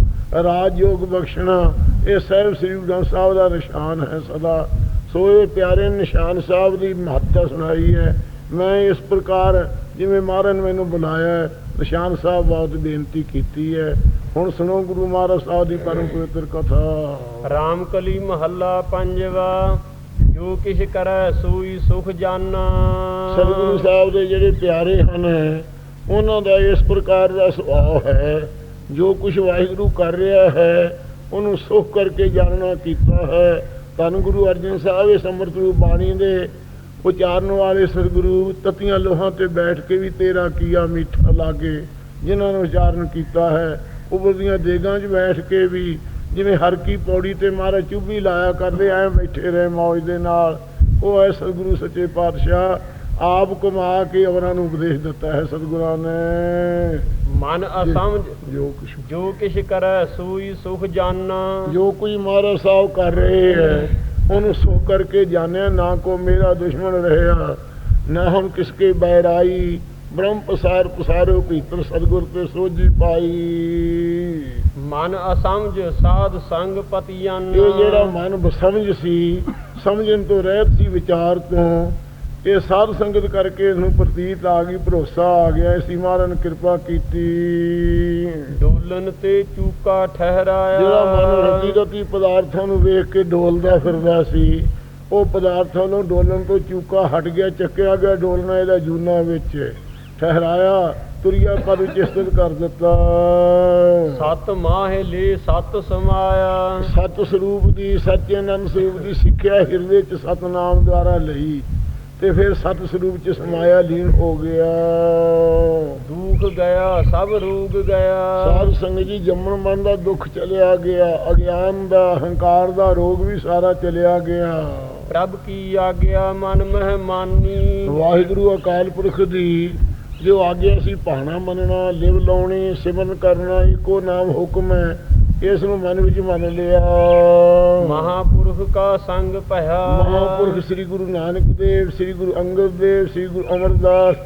B: ਰਾਜ ਯੋਗ ਬਖਸ਼ਣਾ, ਇਹ ਸਹਿਬ ਸ੍ਰੀ ਗੁਰੂ ਗ੍ਰੰਥ ਸਾਹਿਬ ਦਾ ਨਿਸ਼ਾਨ ਹੈ ਸਦਾ। ਸੋ ਇਹ ਪਿਆਰੇ ਨਿਸ਼ਾਨ ਸਾਹਿਬ ਦੀ ਮਹੱਤਤਾ ਸੁਣਾਈ ਹੈ। ਮੈਂ ਇਸ ਪ੍ਰਕਾਰ ਜਿਵੇਂ ਮਹਾਰਾਜ ਨੇ ਮੈਨੂੰ ਬੁਲਾਇਆ ਨਿਸ਼ਾਨ ਸਾਹਿਬ ਬਾਬਤ ਬੇਨਤੀ ਕੀਤੀ ਹੈ। ਹੁਣ ਸੁਣੋ ਗੁਰੂ ਮਹਾਰਾਜ ਸਾਹਿਬ ਦੀ ਪਰਮ ਪਵਿੱਤਰ ਕਥਾ।
A: ਰਾਮ ਕਲੀ ਮਹੱਲਾ ਪੰਜਵਾ ਜੋ ਕਿਛ ਕਰੈ ਸੋਈ ਸੁਖ ਜਾਨਾ।
B: ਸਤਿਗੁਰੂ ਸਾਹਿਬ ਦੇ ਜਿਹੜੇ ਪਿਆਰੇ ਹਨ ਉਹਨਾਂ ਦਾ ਇਸ ਪ੍ਰਕਾਰ ਦਾ ਸੁਭਾਅ ਹੈ। ਜੋ ਕੁਝ ਵਾਹਿਗੁਰੂ ਕਰ ਰਿਹਾ ਹੈ ਉਹਨੂੰ ਸੁਖ ਕਰਕੇ ਜਾਣਨਾ ਕੀਤਾ ਹੈ। ਧੰਨ ਗੁਰੂ ਅਰਜਨ ਸਾਹਿਬ ਇਸ ਅੰਮ੍ਰਿਤ ਰੂਪ ਬਾਣੀ ਦੇ ਉਚਾਰਨ ਵਾਲੇ ਸਤਿਗੁਰੂ ਤਤੀਆਂ ਲੋਹਾਂ ਤੇ ਬੈਠ ਕੇ ਵੀ ਤੇਰਾ ਕੀਆ ਮਿੱਠਾ ਲਾਗੇ ਜਿਨ੍ਹਾਂ ਨੂੰ ਉਚਾਰਨ ਕੀਤਾ ਹੈ ਉਬਰਦੀਆਂ ਦੇਗਾਂ 'ਚ ਬੈਠ ਕੇ ਵੀ ਜਿਵੇਂ ਹਰ ਕੀ ਪੌੜੀ ਤੇ ਮਹਾਰਾਜ ਚੁੱਭੀ ਲਾਇਆ ਕਰਦੇ ਐ ਬੈਠੇ ਰਹੇ ਮੌਜ ਦੇ ਨਾਲ। ਉਹ ਹੈ ਸਤਿਗੁਰੂ ਸੱਚੇ ਪਾਤਸ਼ਾਹ ਆਪ ਕਮਾ ਕੇ ਉਹਨਾਂ ਨੂੰ ਉਪਦੇਸ਼ ਦਿੱਤਾ ਹੈ ਸਤਿਗੁਰਾਂ ਨੇ।
A: ਮਨ ਅਸਮਝ
B: ਜੋ ਕੁਛ
A: ਜੋ ਕਿਛ ਕਰੈ ਸੋਈ ਸੁਖ ਜਾਨਾ
B: ਜੋ ਕੋਈ ਮਹਾਰਾਜ ਸਾਹਿਬ ਕਰ ਰਹੇ ਹੈ ਉਹਨੂੰ ਸੋ ਕਰਕੇ ਜਾਣਿਆ ਨਾ ਕੋ ਮੇਰਾ ਦੁਸ਼ਮਣ ਰਹਿਆ ਨਾ ਹਮ ਕਿਸਕੇ ਬੈਰਾਈ ਬ੍ਰਹਮ ਪਸਾਰ ਪਸਾਰੋ ਭੀਤਰ ਸਤਿਗੁਰ ਤੇ ਸੋਜੀ ਪਾਈ।
A: ਮਨ ਅਸਮਝ ਸਾਧ ਸੰਗ ਪਤੀਆਨਾ
B: ਇਹ ਜਿਹੜਾ ਮਨ ਬਸਮਝ ਸੀ ਸਮਝਣ ਤੋਂ ਰਹਿਤ ਸੀ ਵਿਚਾਰ ਤੋਂ ਇਹ ਸਾਧ ਸੰਗਤ ਕਰਕੇ ਇਹਨੂੰ ਪ੍ਰਤੀਤ ਆ ਗਈ ਭਰੋਸਾ ਆ ਗਿਆ ਇਸੀ ਮਹਾਰਾਜ ਨੇ ਕਿਰਪਾ ਕੀਤੀ।
A: ਡੋਲਨ ਤੇ ਚੂਕਾ ਠਹਿਰਾਇਆ।
B: ਜਿਹੜਾ ਮਨ ਰਤੀ ਰਤੀ ਪਦਾਰਥਾਂ ਨੂੰ ਵੇਖ ਕੇ ਡੋਲਦਾ ਫਿਰਦਾ ਸੀ ਉਹ ਪਦਾਰਥਾਂ ਨੂੰ ਡੋਲਣ ਤੋਂ ਚੂਕਾ ਹਟ ਗਿਆ ਚੱਕਿਆ ਗਿਆ ਡੋਲਣਾ ਇਹਦਾ ਜੂਨਾ ਵਿੱਚ। ਠਹਿਰਾਇਆ ਤੁਰਿਆ ਪਦ ਵਿੱਚ ਸਥਿਤ ਕਰ ਦਿੱਤਾ।
A: ਸਤ ਮਾਹੇ ਲੈ ਸਤ ਸਮਾਇਆ।
B: ਸਤ ਸਰੂਪ ਦੀ ਸੱਚੇਨੰਦ ਸਰੂਪ ਦੀ ਸਿੱਖਿਆ ਹਿਰਦੇ ਚ ਸਤਨਾਮ ਦੁਆਰਾ ਲਈ। ਤੇ ਫਿਰ ਸਤ ਸਰੂਪ ਚ ਸਮਾਇਆ ਲੀਨ ਹੋ ਗਿਆ।
A: ਦੁਖ ਗਿਆ ਸਭ ਰੋਗ ਗਿਆ।
B: ਸਾਧ ਸੰਗਤ ਜੀ ਜੰਮਣ ਮਰਨ ਦਾ ਦੁੱਖ ਚਲਿਆ ਗਿਆ ਅਗਿਆਨ ਦਾ ਹੰਕਾਰ ਦਾ ਰੋਗ ਵੀ ਸਾਰਾ ਚਲਿਆ ਗਿਆ।
A: ਪ੍ਰਭ ਕੀ ਆਗਿਆ ਮਨ ਮਹਿ ਮਾਨੀ
B: ਵਾਹਿਗੁਰੂ ਅਕਾਲ ਪੁਰਖ ਦੀ ਜੋ ਆਗਿਆ ਸੀ ਪਾਣਾ ਮੰਨਣਾ ਲਿਵ ਲਾਉਣੀ ਸਿਮਰਨ ਕਰਨਾ ਇੱਕੋ ਨਾਮ ਹੁਕਮ ਹੈ। ਇਸ ਨੂੰ ਮਨ ਵਿੱਚ ਮੰਨ ਲਿਆ।
A: ਮਹਾਪੁਰਖ ਕਾ ਸੰਗ ਭਇਆ।
B: ਮਹਾਪੁਰਖ ਸ੍ਰੀ ਗੁਰੂ ਨਾਨਕ ਦੇਵ ਸ੍ਰੀ ਗੁਰੂ ਅੰਗਦ ਦੇਵ ਸ੍ਰੀ ਗੁਰੂ ਅਮਰਦਾਸ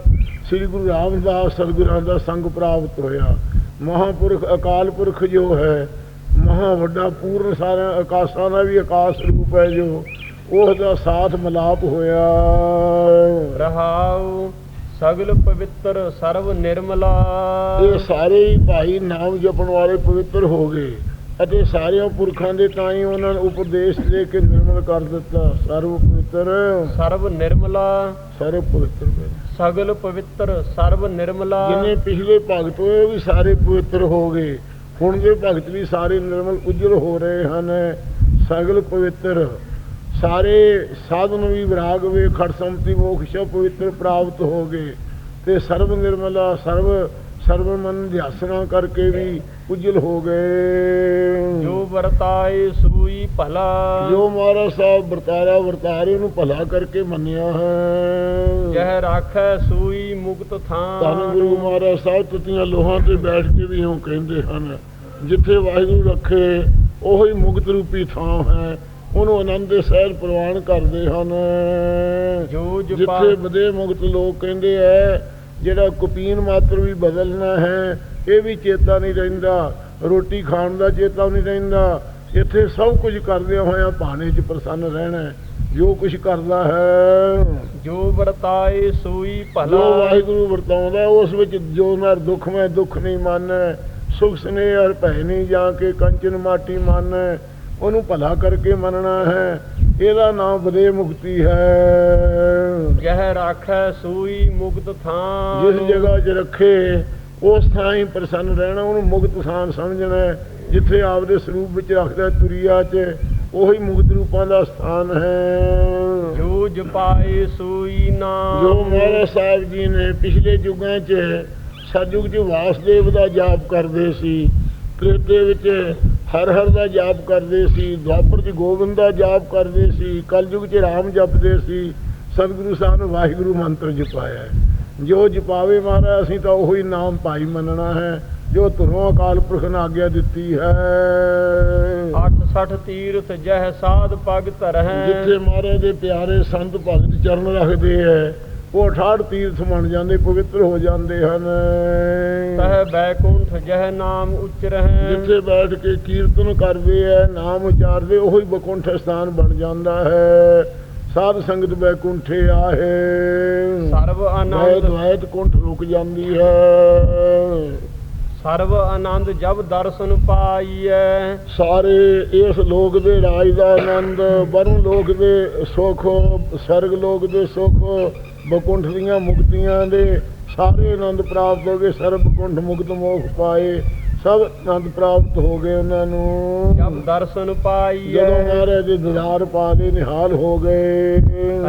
B: ਸ੍ਰੀ ਗੁਰੂ ਰਾਮਦਾਸ ਸਤਿਗੁਰਾਂ ਦਾ ਸੰਗ ਪ੍ਰਾਪਤ ਹੋਇਆ। ਮਹਾਪੁਰਖ ਅਕਾਲ ਪੁਰਖ ਜੋ ਹੈ ਮਹਾ ਵੱਡਾ ਪੂਰਨ ਸਾਰਾ ਆਕਾਸ਼ਾਂ ਦਾ ਵੀ ਆਕਾਸ਼ ਰੂਪ ਹੈ ਜੋ ਉਸ ਦਾ ਸਾਥ ਮਿਲਾਪ ਹੋਇਆ।
A: ਰਹਾਉ ਸਗਲ ਪਵਿੱਤਰ ਸਰਬ ਨਿਰਮਲਾ।
B: ਇਹ ਸਾਰੇ ਹੀ ਭਾਈ ਨਾਮ ਜਪਣ ਵਾਲੇ ਪਵਿੱਤਰ ਹੋ ਗਏ ਅਤੇ ਸਾਰਿਆਂ ਪੁਰਖਾਂ ਦੇ ਤਾਂ ਹੀ ਉਹਨਾਂ ਨੂੰ ਉਪਦੇਸ਼ ਦੇ ਕੇ ਨਿਰਮਲ ਕਰ ਦਿੱਤਾ। ਸਰਵ ਪਵਿੱਤਰ।
A: ਸਰਬ ਨਿਰਮਲਾ।
B: ਸਰਵ ਪਵਿੱਤਰ।
A: ਸਗਲ ਪਵਿੱਤਰ ਸਰਬ ਨਿਰਮਲਾ।
B: ਜਿੰਨੇ ਪਿਛਲੇ ਭਗਤ ਹੋਏ ਉਹ ਵੀ ਸਾਰੇ ਪਵਿੱਤਰ ਹੋ ਗਏ। ਹੁਣ ਦੇ ਭਗਤ ਵੀ ਸਾਰੇ ਨਿਰਮਲ ਉਜਲ ਹੋ ਰਹੇ ਹਨ। ਸਗਲ ਪਵਿੱਤਰ। ਸਾਰੇ ਸਾਧਨ ਵੀ ਵਿਰਾਗ ਵੇ ਖੜ ਸੰਪਤੀ ਮੋਕਸ਼ ਪਵਿੱਤਰ ਪ੍ਰਾਪਤ ਹੋ ਗਏ। ਤੇ ਸਰਬ ਨਿਰਮਲਾ ਸਰਬ ਸਰਬ ਮਨ ਧਿਆਸਨਾ ਕਰਕੇ ਵੀ ਉਜਲ ਹੋ ਗਏ।
A: ਜੋ ਵਰਤਾਏ ਸੂਈ ਭਲਾ।
B: ਜੋ ਮਹਾਰਾਜ ਸਾਹਿਬ ਵਰਤਾਰਾ ਵਰਤਾਰੇ ਨੂੰ ਭਲਾ ਕਰਕੇ ਮੰਨਿਆ ਹੈ।
A: ਜਹ ਰਾਖੈ ਸੂਈ ਮੁਕਤ ਥਾਂ
B: ਧੰਨ ਗੁਰੂ ਮਹਾਰਾਜ ਸਾਹਿਬ ਤਤੀਆਂ ਲੋਹਾਂ ਤੇ ਬੈਠ ਕੇ ਵੀ ਉਹ ਕਹਿੰਦੇ ਹਨ ਜਿੱਥੇ ਵਾਹਿਗੁਰੂ ਰੱਖੇ ਉਹੀ ਮੁਕਤ ਰੂਪੀ ਥਾਂ ਹੈ। ਉਹਨੂੰ ਆਨੰਦ ਦੇ ਸਹਿਜ ਪ੍ਰਵਾਨ ਕਰਦੇ ਹਨ।
A: ਜੋ
B: ਜਿੱਥੇ ਬਦੇ ਮੁਕਤ ਲੋਕ ਕਹਿੰਦੇ ਐ ਜਿਹੜਾ ਕੁਪੀਨ ਮਾਤਰ ਵੀ ਬਦਲਣਾ ਹੈ ਇਹ ਵੀ ਚੇਤਾ ਨਹੀਂ ਰਹਿੰਦਾ। ਰੋਟੀ ਖਾਣ ਦਾ ਚੇਤਾ ਨਹੀਂ ਰਹਿੰਦਾ। ਇੱਥੇ ਸਭ ਕੁਝ ਕਰਦਿਆਂ ਹੋਇਆਂ ਭਾਣੇ 'ਚ ਪ੍ਰਸੰਨ ਰਹਿਣਾ। ਜੋ ਕੁਝ ਕਰਦਾ ਹੈ।
A: ਜੋ ਵਰਤਾਏ ਸੋਈ
B: ਜੋ
A: ਭਲਾ
B: ਵਾਹਿਗੁਰੂ ਵਰਤਾਉਂਦਾ ਉਸ ਵਿੱਚ ਜੋ ਨਰ ਦੁੱਖ ਮੈਂ ਦੁੱਖ ਨਹੀਂ ਮੰਨੈ। ਸੁਖ ਸਨੇਹ ਹਰ ਭੈ ਨਹੀਂ ਜਾ ਕੇ ਕੰਚਨ ਮਾਟੀ ਮੰਨੈ। ਉਹਨੂੰ ਭਲਾ ਕਰਕੇ ਮੰਨਣਾ ਹੈ। ਇਹਦਾ ਨਾਮ ਬਦੇ ਮੁਕਤੀ ਹੈ।
A: ਜਹ ਰਾਖੈ ਸੋਈ ਮੁਕਤ ਥਾਨ।
B: ਜਿਸ ਜਗ੍ਹਾ 'ਚ ਰੱਖੇ ਉਸ ਥਾਂ ਹੀ ਪ੍ਰਸੰਨ ਰਹਿਣਾ ਉਹਨੂੰ ਮੁਕਤ ਥਾਨ ਸਮਝਣਾ। ਜਿੱਥੇ ਆਪਦੇ ਸਰੂਪ ਵਿੱਚ ਰੱਖਦਾ ਤੁਰਿਆ 'ਚ ਉਹੀ ਮੁਕਤ ਰੂਪਾਂ ਦਾ ਸਥਾਨ ਹੈ।
A: ਜੋ ਜਪਾਏ ਸੋਈ ਨਾਮ।
B: ਜੋ ਮਹਾਰਾਜ ਸਾਹਿਬ ਜੀ ਨੇ ਪਿਛਲੇ ਯੁੱਗਾਂ 'ਚ ਸਤਯੁਗ 'ਚ ਵਾਸਦੇਵ ਦਾ ਜਾਪ ਕਰਦੇ ਸੀ ਤ੍ਰੇਤੇ ਵਿੱਚ ਹਰ ਹਰ ਦਾ ਜਾਪ ਕਰਦੇ ਸੀ ਦੁਆਪਰ 'ਚ ਗੋਬਿੰਦ ਦਾ ਜਾਪ ਕਰਦੇ ਸੀ ਕਲਯੁਗ 'ਚ ਰਾਮ ਜਪਦੇ ਸੀ ਸਤਿਗੁਰੂ ਸਾਹਿਬ ਨੇ ਵਾਹਿਗੁਰੂ ਮੰਤਰ ਜਪਾਇਆ ਹੈ। ਜੋ ਜਪਾਵੇ ਮਹਾਰਾਜ ਅਸੀਂ ਤਾਂ ਉਹੀ ਨਾਮ ਭਾਈ ਮੰਨਣਾ ਹੈ ਜੋ ਧੁਰੋਂ ਅਕਾਲ ਪੁਰਖ ਨੇ ਆਗਿਆ ਦਿੱਤੀ ਹੈ
A: 68 ਤੀਰਥ ਜਹ ਸਾਧ ਪਗ ਧਰਹਿ
B: ਜਿੱਥੇ ਮਹਾਰਾਜ ਦੇ ਪਿਆਰੇ ਸੰਤ ਭਗਤ ਚਰਨ ਰੱਖਦੇ ਐ ਉਹ 68 ਤੀਰਥ ਬਣ ਜਾਂਦੇ ਪਵਿੱਤਰ ਹੋ ਜਾਂਦੇ ਹਨ।
A: ਤਹ ਬੈਕੁੰਠ ਜਹ ਨਾਮ ਉਚਰਹਿ
B: ਜਿੱਥੇ ਬੈਠ ਕੇ ਕੀਰਤਨ ਕਰਦੇ ਐ ਨਾਮ ਉਚਾਰਦੇ ਉਹੀ ਬਕੁੰਠ ਸਥਾਨ ਬਣ ਜਾਂਦਾ ਹੈ। ਸਾਧ ਸੰਗਤ ਬੈਕੁੰਠੇ ਆਹੇ।
A: ਸਰਬ ਆਨੰਦ
B: ਦ્વૈਤ ਕੁੰਠ ਰੁਕ ਜਾਂਦੀ ਹੈ।
A: ਸਰਬ ਆਨੰਦ ਜਬ ਦਰਸ਼ਨ ਪਾਈਐ।
B: ਸਾਰੇ ਇਸ ਲੋਕ ਦੇ ਰਾਜ ਦਾ ਆਨੰਦ ਬਰਨ ਲੋਕ ਦੇ ਸੁਖ ਸਰਗ ਲੋਕ ਦੇ ਸੁਖ ਬਕੁੰਠ ਦੀਆਂ ਮੁਕਤੀਆਂ ਦੇ ਸਾਰੇ ਆਨੰਦ ਪ੍ਰਾਪਤ ਹੋ ਗਏ ਸਰਬ ਕੁੰਠ ਮੁਕਤ ਮੋਖ ਪਾਏ ਸਭ ਆਨੰਦ ਪ੍ਰਾਪਤ ਹੋ ਗਏ ਉਹਨਾਂ ਨੂੰ।
A: ਜਬ ਦਰਸ਼ਨ
B: ਜਦੋਂ
A: ਪਾਈਐ
B: ਮਹਾਰਾਜ ਦੇ ਦਿਦਾਰ ਪਾ ਦੇ ਨਿਹਾਲ ਹੋ ਗਏ।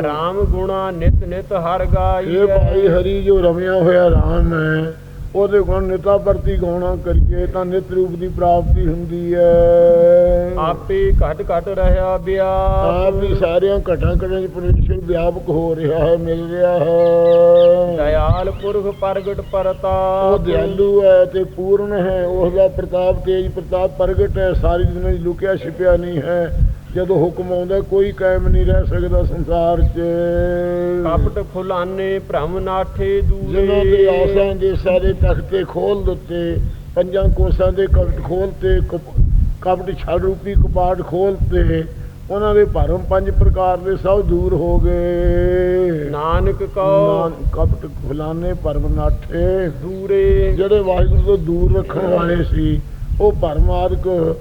A: ਰਾਮ ਗੁਣਾ ਨਿਤ ਨਿਤ ਹਰ
B: ਇਹ ਭਾਈ ਹਰੀ ਜੋ ਰਮਿਆ ਹੋਇਆ ਰਾਮ ਹੈ। ਉਹਦੇ ਗੁਣ ਨਿਤਾ ਪ੍ਰਤੀ ਗਾਉਣਾ ਕਰੀਏ ਤਾਂ ਨਿਤ ਰੂਪ ਦੀ ਪ੍ਰਾਪਤੀ ਹੁੰਦੀ ਹੈ।
A: ਆਪੇ ਘਟ ਘਟ ਰਹਾ ਬਿਆਪ
B: ਆਪ ਵੀ ਸਾਰਿਆਂ ਘਟਾਂ ਘਟਾਂ ਚ ਪਰਮੇਸ਼ਰ ਵਿਆਪਕ ਹੋ ਰਿਹਾ ਹੈ ਮਿਲ ਰਿਹਾ ਹੈ।
A: ਦਇਆਲ ਪੁਰਖ ਪ੍ਰਗਟ
B: ਉਹ
A: ਪਰਤਾਪ
B: ਦਿਆਲੂ ਹੈ ਤੇ ਪੂਰਨ ਹੈ ਉਸ ਦਾ ਪ੍ਰਤਾਪ ਤੇਜ ਪ੍ਰਤਾਪ ਪ੍ਰਗਟ ਹੈ ਸਾਰੀ ਦੁਨੀਆ ਲੁਕਿਆ ਛਿਪਿਆ ਨਹੀਂ ਹੈ। ਜਦੋਂ ਹੁਕਮ ਆਉਂਦਾ ਕੋਈ ਕਾਇਮ ਨਹੀਂ ਰਹਿ ਸਕਦਾ ਸੰਸਾਰ 'ਚ।
A: ਕਪਟ ਖੁਲਾਨੇ ਭ੍ਰਮ ਨਾਠੇ
B: ਜਿਨ੍ਹਾਂ ਦੇ
A: ਦੂਰੇ
B: ਆਸਾਂ ਦੇ ਸਾਰੇ ਤਖਤੇ ਖੋਲ ਦਿੱਤੇ ਪੰਜਾਂ ਕੋਸਾਂ ਦੇ ਕਪਟ ਖੋਲਤੇ ਕਪ- ਕਪਟ ਛੜ ਰੂਪੀ ਕਪਾਟ ਖੋਲਤੇ ਉਹਨਾਂ ਦੇ ਭਰਮ ਪੰਜ ਪ੍ਰਕਾਰ ਦੇ ਸਭ ਦੂਰ ਹੋ ਗਏ।
A: ਨਾਨਕ ਕੋ
B: ਨਾਨ- ਕਪਟ ਖੁਲਾਨੇ ਭਰਮ ਨਾਠੇ।
A: ਦੂਰੇ।
B: ਜਿਹੜੇ ਵਾਹਿਗੁਰੂ ਤੋਂ ਦੂਰ ਰੱਖਣ ਵਾਲੇ ਸੀ ਉਹ ਭਰਮਾਦਿਕ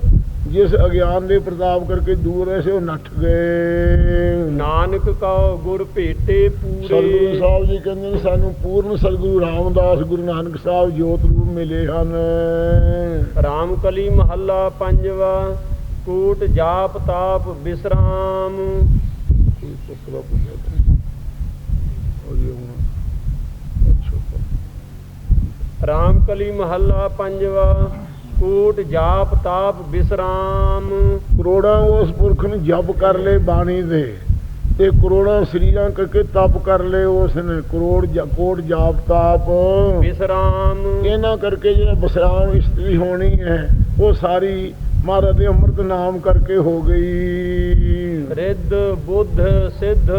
B: ਜਿਸ ਅਗਿਆਨ ਦੇ ਪ੍ਰਤਾਪ ਕਰਕੇ ਦੂਰ ਰਹੇ ਸੀ ਉਹ ਨੱਠ ਗਏ।
A: ਨਾਨਕ ਕੋ ਗੁਰ ਭੇਟੇ
B: ਸਤਿਗੁਰੂ
A: ਪੂਰੇ
B: ਸਾਹਿਬ ਜੀ ਕਹਿੰਦੇ ਨੇ ਸਾਨੂੰ ਪੂਰਨ ਸਤਿਗੁਰੂ ਰਾਮਦਾਸ ਗੁਰੂ ਨਾਨਕ ਸਾਹਿਬ ਜੋਤ ਰੂਪ ਮਿਲੇ ਹਨ।
A: ਰਾਮ ਕਲੀ ਮਹੱਲਾ ਪੰਜਵਾ ਕੋਟ ਜਾਪ ਤਾਪ ਬਿਸਰਾਮ।
B: ਕੋਈ ਪੁੱਤਰਾ ਪੁੱਛਿਆ ਤਾਂ ਉਹ ਜੀ ਹੁਣ ਅੱਛਾ।
A: ਰਾਮ ਕਲੀ ਮਹੱਲਾ ਪੰਜਵਾ ਕੋਟ ਜਾਪ ਤਾਪ ਬਿਸਰਾਮ।
B: ਕਰੋੜਾਂ ਉਸ ਪੁਰਖ ਨੂੰ ਜਪ ਕਰ ਲੈ ਬਾਣੀ ਦੇ। ਤੇ ਕਰੋੜਾਂ ਸਰੀਰਾਂ ਕਰਕੇ ਤਪ ਕਰ ਲੈ ਉਸ ਨੇ। ਕਰੋੜ ਕੋਟ ਜਾਪ ਤਾਪ।
A: ਬਿਸਰਾਮ।
B: ਇਹਨਾਂ ਕਰਕੇ ਜਿਹੜਾ ਬਸਰਾਮ ਇਸਤਰੀ ਹੋਣੀ ਹੈ ਉਹ ਸਾਰੀ ਮਹਾਰਾਜ ਦੇ ਅੰਮ੍ਰਿਤ ਨਾਮ ਕਰਕੇ ਹੋ ਗਈ।
A: ਰਿੱਧ ਬੁੱਧ ਸਿੱਧ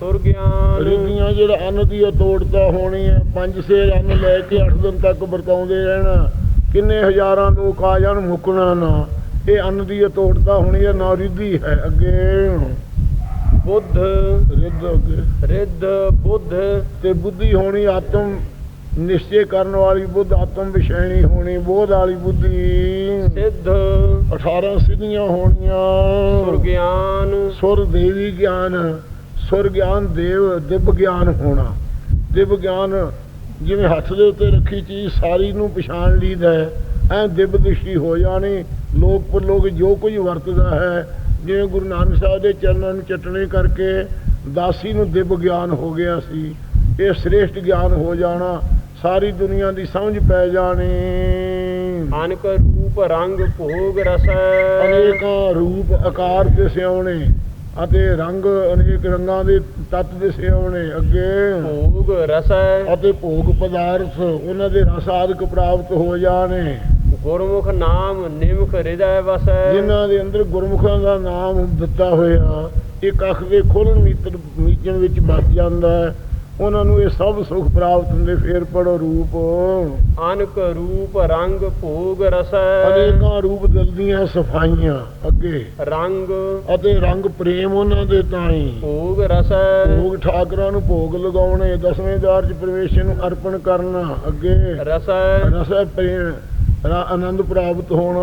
A: ਸੁਰਗਿਆਨ।
B: ਰਿੱਧੀਆਂ ਜਿਹੜਾ ਅੰਨ ਦੀ ਤੋੜਤਾ ਹੋਣੀ ਹੈ ਪੰਜ ਸੇਰ ਅੰਨ ਲੈ ਕੇ 8 ਦਿਨ ਤੱਕ ਵਰਤਾਉਂਦੇ ਰਹਿਣਾ। ਕਿੰਨੇ ਹਜ਼ਾਰਾਂ ਲੋਕ ਆ ਜਾਣ ਮੁੱਕਣਾ ਨਾ। ਇਹ ਅੰਨ ਦੀ ਤੋੜਤਾ ਹੋਣੀ ਹੈ ਨਾ ਰਿੱਧੀ ਹੈ ਅੱਗੇ।
A: ਬੁੱਧ
B: ਰਿੱਧ
A: ਰਿੱਧ ਬੁੱਧ।
B: ਤੇ ਬੁੱਧੀ ਹੋਣੀ ਆਤਮ ਨਿਸ਼ਚੈ ਕਰਨ ਵਾਲੀ ਬੁੱਧ ਆਤਮ ਵਿਸ਼ੈਣੀ ਹੋਣੀ ਬੋਧ ਵਾਲੀ ਬੁੱਧੀ।
A: ਸਿੱਧ।
B: 18 ਸਿੱਧੀਆਂ ਹੋਣੀਆਂ।
A: ਸੁਰਗਿਆਨ।
B: ਸੁਰ ਦੇਵੀ ਗਿਆਨ ਸੁਰ ਗਿਆਨ ਦੇਵ ਦਿਵ ਗਿਆਨ ਹੋਣਾ। ਦਿਵ ਗਿਆਨ ਜਿਵੇਂ ਹੱਥ ਦੇ ਉੱਤੇ ਰੱਖੀ ਚੀਜ਼ ਸਾਰੀ ਨੂੰ ਪਛਾਣ ਲਈਦਾ ਹੈ ਐ ਦਿਵ ਦ੍ਰਿਸ਼ਟੀ ਹੋ ਜਾਣੀ। ਲੋਕ ਪਰ ਲੋਕ ਜੋ ਕੁਝ ਵਰਤਦਾ ਹੈ ਜਿਵੇਂ ਗੁਰੂ ਨਾਨਕ ਸਾਹਿਬ ਦੇ ਚਰਨਾਂ ਨੂੰ ਚਟਣੇ ਕਰਕੇ ਦਾਸੀ ਨੂੰ ਦਿਵ ਗਿਆਨ ਹੋ ਗਿਆ ਸੀ ਇਹ ਸ੍ਰੇਸ਼ਟ ਗਿਆਨ ਹੋ ਜਾਣਾ ਸਾਰੀ ਦੁਨੀਆ ਦੀ ਸਮਝ ਪੈ ਜਾਣੀ।
A: ਅਨਕ ਰੂਪ ਰੰਗ ਭੋਗ ਰਸੈ।
B: ਅਨੇਕਾਂ ਰੂਪ ਆਕਾਰ ਦੇ ਸਿਆਉਣੇ ਅਤੇ ਰੰਗ ਅਨੇਕ ਰੰਗਾਂ ਦੇ ਤੱਤ ਦੇ ਸਿਆਉਣੇ ਅੱਗੇ।
A: ਭੋਗ ਰਸੈ
B: ਅਤੇ ਭੋਗ ਪਦਾਰਥ ਉਹਨਾਂ ਦੇ ਰਸ ਆਦਿਕ ਪ੍ਰਾਪਤ ਹੋ ਜਾਣੇ।
A: ਗੁਰਮੁਖ ਨਾਮ ਨਿਮਖ ਹਿਰਦੈ ਵਸੈ।
B: ਜਿਨ੍ਹਾਂ ਦੇ ਅੰਦਰ ਗੁਰਮੁਖਾਂ ਦਾ ਨਾਮ ਦਿੱਤਾ ਹੋਇਆ ਇੱਕ ਅੱਖ ਦੇ ਖੋਲਣ ਮੀਤਰ ਮੀਚਣ ਵਿੱਚ ਬਸ ਜਾਂਦਾ ਹੈ। ਉਹਨਾਂ ਨੂੰ ਇਹ ਸਭ ਸੁਖ ਪ੍ਰਾਪਤ ਹੁੰਦੇ ਫੇਰ ਪੜੋ ਰੂਪ।
A: ਅਨਕ ਰੂਪ ਰੰਗ ਭੋਗ ਰਸੈ।
B: ਅਨੇਕਾਂ ਰੂਪ ਦਿਲ ਦੀਆਂ ਸਫਾਈਆਂ ਅੱਗੇ।
A: ਰੰਗ।
B: ਅਤੇ ਰੰਗ ਪ੍ਰੇਮ ਉਹਨਾਂ ਦੇ ਤਾਈ।
A: ਭੋਗ ਰਸੈ।
B: ਭੋਗ ਠਾਕਰਾਂ ਨੂੰ ਭੋਗ ਲਗਾਉਣੇ ਦਸਵੇਂ ਦਾਰ ਚ ਪ੍ਰਵੇਸ਼ ਨੂੰ ਅਰਪਣ ਕਰਨਾ ਅੱਗੇ।
A: ਰਸੈ।
B: ਰਸੈ ਪ੍ਰੇਮ ਰਾ- ਆਨੰਦ ਪ੍ਰਾਪਤ ਹੋਣਾ।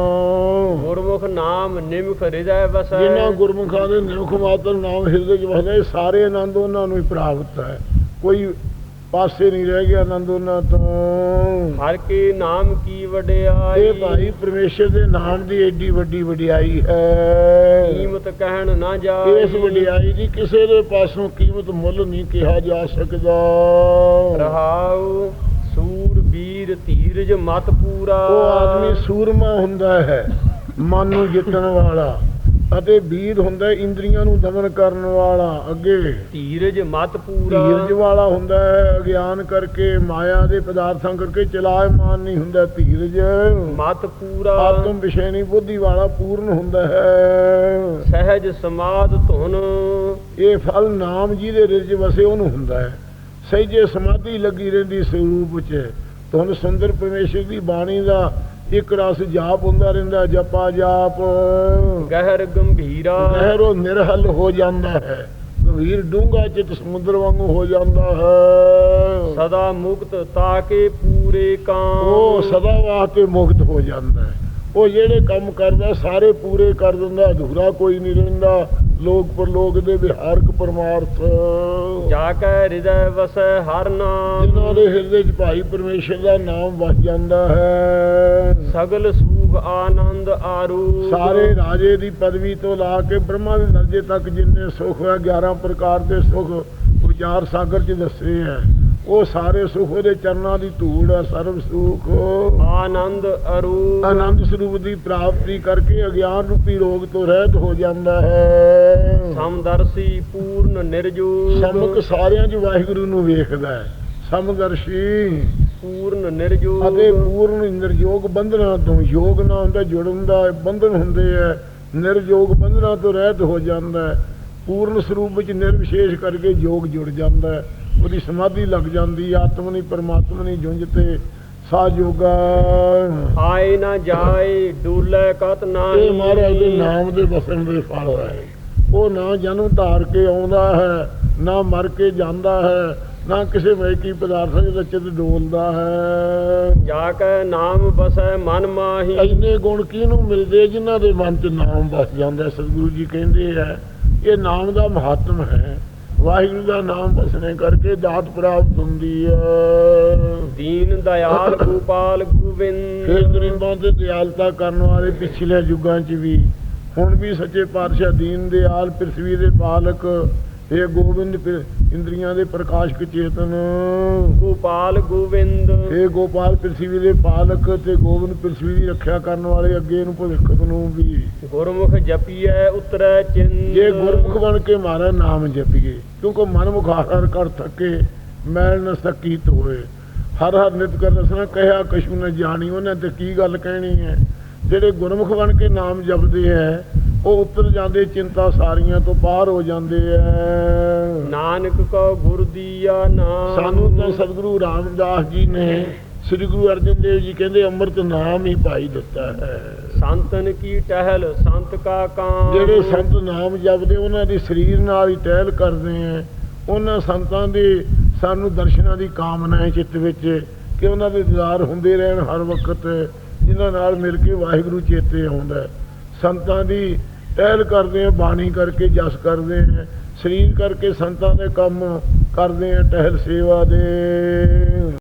A: ਗੁਰਮੁਖ ਨਾਮ ਨਿਮਖ ਹਿਰਦੈ ਵਸੈ।
B: ਜਿਨ੍ਹਾਂ ਗੁਰਮੁਖਾਂ ਦੇ ਨਿਮਖ ਮਾਤਰ ਨਾਮ ਹਿਰਦੇ ਚ ਵਸਦਾ ਸਾਰੇ ਆਨੰਦ ਉਹਨਾਂ ਨੂੰ ਹੀ ਪ੍ਰਾਪਤ ਹੈ। ਕੋਈ ਪਾਸੇ ਨਹੀਂ ਰਹਿ ਗਿਆ ਆਨੰਦ ਉਹਨਾਂ ਤੋਂ।
A: ਹਰ ਕੇ ਨਾਮ ਕੀ ਵਡਿਆਈ।
B: ਇਹ ਭਾਈ ਪਰਮੇਸ਼ਰ ਦੇ ਨਾਮ ਦੀ ਏਡੀ ਵੱਡੀ ਵਡਿਆਈ ਹੈ।
A: ਕੀਮਤ ਕਹਿਣ ਨਾ ਜਾਏ
B: ਇਸ ਵਡਿਆਈ ਦੀ ਕਿਸੇ ਦੇ ਪਾਸੋਂ ਕੀਮਤ ਮੁੱਲ ਨਹੀਂ ਕਿਹਾ ਜਾ ਸਕਦਾ।
A: ਰਹਾਉ ਸੂਰ ਵੀਰ ਧੀਰਜ ਮਤ ਪੂਰਾ।
B: ਉਹ ਆਦਮੀ ਸੂਰਮਾ ਹੁੰਦਾ ਹੈ ਮਨ ਨੂੰ ਜਿੱਤਣ ਵਾਲਾ। ਅਤੇ ਵੀਰ ਹੁੰਦਾ ਇੰਦਰੀਆਂ ਨੂੰ ਦਮਨ ਕਰਨ ਵਾਲਾ ਅੱਗੇ।
A: ਧੀਰਜ ਮਤ ਪੂਰਾ।
B: ਧੀਰਜ ਵਾਲਾ ਹੁੰਦਾ ਹੈ ਅਗਿਆਨ ਕਰਕੇ ਮਾਇਆ ਦੇ ਪਦਾਰਥਾਂ ਕਰਕੇ ਚਲਾਇਮਾਨ ਨਹੀਂ ਹੁੰਦਾ ਧੀਰਜ।
A: ਮਤ ਪੂਰਾ।
B: ਆਤਮ ਵਿਸ਼ੇ ਨਹੀਂ ਬੁੱਧੀ ਵਾਲਾ ਪੂਰਨ ਹੁੰਦਾ ਹੈ।
A: ਸਹਿਜ ਸਮਾਦ ਧੁਨ।
B: ਇਹ ਫਲ ਨਾਮ ਜੀ ਦੇ ਰਿਰਜ ਵਸੇ ਉਹਨੂੰ ਹੁੰਦਾ ਹੈ। ਸਹਿਜੇ ਸਮਾਧੀ ਲੱਗੀ ਰਹਿੰਦੀ ਸਰੂਪ ਚ। ਤੁਹਾਨੂੰ ਸੁੰਦਰ ਪਰਮੇਸ਼ਰ ਦੀ ਬਾਣੀ ਦਾ ਇੱਕ ਰਸ ਜਾਪ ਹੁੰਦਾ ਰਹਿੰਦਾ ਜਪਾ ਜਾਪ।
A: ਗਹਿਰ ਗੰਭੀਰਾ।
B: ਗਹਿਰੋ ਨਿਰਹਲ ਹੋ ਜਾਂਦਾ ਹੈ। ਗੰਭੀਰ ਡੂੰਘਾ ਚਿਤ ਸਮੁੰਦਰ ਵਾਂਗੂ ਹੋ ਜਾਂਦਾ ਹੈ।
A: ਸਦਾ ਮੁਕਤ ਤਾਕੇ ਪੂਰੇ ਕਾਮ।
B: ਉਹ ਸਦਾ ਵਾਸਤੇ ਮੁਕਤ ਹੋ ਜਾਂਦਾ ਹੈ। ਉਹ ਜਿਹੜੇ ਕੰਮ ਕਰਦਾ ਸਾਰੇ ਪੂਰੇ ਕਰ ਦਿੰਦਾ ਅਧੂਰਾ ਕੋਈ ਨਹੀਂ ਰਹਿੰਦਾ। ਲੋਕ ਪਰਲੋਕ ਦੇ ਵਿਹਾਰਕ ਪਰਮਾਰਥ।
A: ਜਾ ਕੈ ਹਿਰਦੈ ਵਸੈ ਹਰ ਨਾਮ।
B: ਜਿਨ੍ਹਾਂ ਦੇ ਹਿਰਦੇ 'ਚ ਭਾਈ ਪਰਮੇਸ਼ਰ ਦਾ ਨਾਮ ਵਸ ਜਾਂਦਾ ਹੈ।
A: ਸਗਲ ਸੂਖ ਆਨੰਦ ਆਰੂ।
B: ਸਾਰੇ ਰਾਜੇ ਦੀ ਪਦਵੀ ਤੋਂ ਲਾ ਕੇ ਬ੍ਰਹਮਾ ਦੇ ਦਰਜੇ ਤੱਕ ਜਿੰਨੇ ਸੁਖ ਹੈ 11 ਪ੍ਰਕਾਰ ਦੇ ਸੁਖ ਵਿਚਾਰ ਸਾਗਰ 'ਚ ਦੱਸੇ ਹੈ। ਉਹ ਸਾਰੇ ਸੁਖ ਉਹਦੇ ਚਰਨਾਂ ਦੀ ਧੂੜ ਹੈ ਸਰਬ ਸੁਖ।
A: ਆਨੰਦ ਅਰੂਪ।
B: ਆਨੰਦ ਸਰੂਪ ਦੀ ਪ੍ਰਾਪਤੀ ਕਰਕੇ ਅਗਿਆਨ ਰੂਪੀ ਰੋਗ ਤੋਂ ਰਹਿਤ ਹੋ ਜਾਂਦਾ ਹੈ।
A: ਸਮਦਰਸੀ ਪੂਰਨ ਨਿਰਜੋਗ
B: ਸਮਕ ਸਾਰਿਆਂ 'ਚ ਵਾਹਿਗੁਰੂ ਨੂੰ ਵੇਖਦਾ ਹੈ। ਸਮਦਰਸ਼ੀ।
A: ਪੂਰਨ ਨਿਰਜੋਗ
B: ਅਤੇ ਪੂਰਨ ਨਿਰਯੋਗ ਬੰਧਨਾਂ ਤੋਂ ਯੋਗ ਨਾ ਹੁੰਦਾ ਜੁੜਨ ਦਾ ਬੰਧਨ ਹੁੰਦੇ ਹੈ। ਨਿਰਯੋਗ ਬੰਧਨਾਂ ਤੋਂ ਰਹਿਤ ਹੋ ਜਾਂਦਾ ਹੈ। ਪੂਰਨ ਸਰੂਪ ਵਿੱਚ ਨਿਰਵਿਸ਼ੇਸ਼ ਕਰਕੇ ਯੋਗ ਜੁੜ ਜਾਂਦਾ ਹੈ। ਉਹਦੀ ਸਮਾਧੀ ਲੱਗ ਜਾਂਦੀ ਆਤਮ ਨਹੀਂ ਪਰਮਾਤਮਾ ਨਹੀਂ ਜੁੰਝ ਤੇ ਸਾ ਜੋਗਾ।
A: ਆਏ ਨਾ ਜਾਏ ਡੂਲੇ ਕਤ ਨਾਹੀ।
B: ਇਹ ਮਹਾਰਾਜ ਦੇ ਨਾਮ ਦੇ ਵਸਣ ਦੇ ਫਲ ਹੈ ਉਹ ਨਾ ਜਨਮ ਧਾਰ ਕੇ ਆਉਂਦਾ ਹੈ ਨਾ ਮਰ ਕੇ ਜਾਂਦਾ ਹੈ ਨਾ ਕਿਸੇ ਮੈਕੀ ਪਦਾਰਥਾਂ ਦੇ ਰਚਿਤ ਡੋਲਦਾ ਹੈ।
A: ਜਾ ਕੈ ਨਾਮ ਬਸੈ ਮਨ ਮਾਹੀ।
B: ਇੰਨੇ ਗੁਣ ਕਿਹਨੂੰ ਮਿਲਦੇ ਜਿਨ੍ਹਾਂ ਦੇ ਮਨ 'ਚ ਨਾਮ ਵਸ ਜਾਂਦਾ? ਸਤਿਗੁਰੂ ਜੀ ਕਹਿੰਦੇ ਆ ਇਹ ਨਾਮ ਦਾ ਮਹੱਤਮ ਹੈ। ਵਾਹਿਗੁਰੂ ਦਾ ਨਾਮ ਵਸਣੇ ਕਰਕੇ ਦਾਤ ਪ੍ਰਾਪਤ ਹੁੰਦੀ ਹੈ
A: ਦੀਨ ਦਇਆਲ ਗੋਪਾਲ
B: ਫਿਰ
A: ਗੋਬਿੰਦ
B: ਗਰੀਬਾਂ ਤੇ ਦਿਆਲਤਾ ਕਰਨ ਵਾਲੇ ਪਿਛਲੇ ਯੁੱਗਾਂ 'ਚ ਵੀ ਹੁਣ ਵੀ ਸੱਚੇ ਪਾਤਸ਼ਾਹ ਦੀਨ ਦਿਆਲ ਪ੍ਰithvi ਦੇ ਪਾਲਕ ਇਹ ਗੋਬਿੰਦ ਫਿਰ ਇੰਦਰੀਆਂ ਦੇ ਪ੍ਰਕਾਸ਼ਕ ਚੇਤਨ।
A: ਗੋਪਾਲ ਗੋਬਿੰਦ।
B: ਇਹ ਗੋਪਾਲ ਪ੍ਰithvi ਦੇ ਪਾਲਕ ਤੇ ਗੋਬਿੰਦ ਪ੍ਰithvi ਦੀ ਰੱਖਿਆ ਕਰਨ ਵਾਲੇ ਅੱਗੇ ਨੂੰ ਭਵਿੱਖ ਨੂੰ ਵੀ।
A: ਗੁਰਮੁਖ ਜਪੀਐ ਉਤਰੈ ਚਿੰਦ
B: ਜੇ ਗੁਰਮੁਖ ਬਣ ਕੇ ਮਾਰਾ ਨਾਮ ਜਪੀਏ। ਕਿਉਂਕਿ ਮਨ ਮੁਖਾਰ ਕਰ ਥੱਕੇ ਮੈਲ ਨ ਸਕੀਤ ਹੋਏ ਹਰ ਹਰ ਨਿਤ ਕਰ ਰਸਨਾ ਕਹਿਆ ਕਛੂ ਨ ਜਾਣੀ। ਉਹਨੇ ਤੇ ਕੀ ਗੱਲ ਕਹਿਣੀ ਹੈ? ਜਿਹੜੇ ਗੁਰਮੁਖ ਬਣ ਕੇ ਨਾਮ ਜਪਦੇ ਹੈ ਉਹ ਉੱਤਰ ਜਾਂਦੇ ਚਿੰਤਾ ਸਾਰੀਆਂ ਤੋਂ ਬਾਹਰ ਹੋ ਜਾਂਦੇ ਹੈ
A: ਨਾਨਕ ਕੋ ਗੁਰ ਦੀਆ ਨਾਮ।
B: ਸਾਨੂੰ ਤਾਂ ਸਤਿਗੁਰੂ ਰਾਮਦਾਸ ਜੀ ਨੇ ਸ੍ਰੀ ਗੁਰੂ ਅਰਜਨ ਦੇਵ ਜੀ ਕਹਿੰਦੇ ਅੰਮ੍ਰਿਤ ਨਾਮ ਹੀ ਪਾਈ ਦਿੱਤਾ ਹੈ।
A: ਸੰਤਨ ਕੀ ਟਹਿਲ ਸੰਤ ਕਾ ਕਾਮ।
B: ਜਿਹੜੇ ਸੰਤ ਨਾਮ ਜਪਦੇ ਉਹਨਾਂ ਦੀ ਸਰੀਰ ਨਾਲ ਹੀ ਟਹਿਲ ਕਰਦੇ ਆ ਉਹਨਾਂ ਸੰਤਾਂ ਦੇ ਸਾਨੂੰ ਦਰਸ਼ਨਾਂ ਦੀ ਕਾਮਨਾ ਹੈ ਚਿੱਤ ਵਿੱਚ ਕਿ ਉਹਨਾਂ ਦੇ ਦੀਦਾਰ ਹੁੰਦੇ ਰਹਿਣ ਹਰ ਵਕਤ ਜਿਨ੍ਹਾਂ ਨਾਲ ਮਿਲ ਕੇ ਵਾਹਿਗੁਰੂ ਚੇਤੇ ਆਉਂਦਾ। ਸੰਤਾਂ ਦੀ ਟਹਿਲ ਕਰਦੇ ਆ, ਬਾਣੀ ਕਰਕੇ ਜਸ ਕਰਦੇ ਆ, ਸਰੀਰ ਕਰਕੇ ਸੰਤਾਂ ਦੇ ਕੰਮ ਕਰਦੇ ਆ, ਟਹਿਲ ਸੇਵਾ ਦੇ।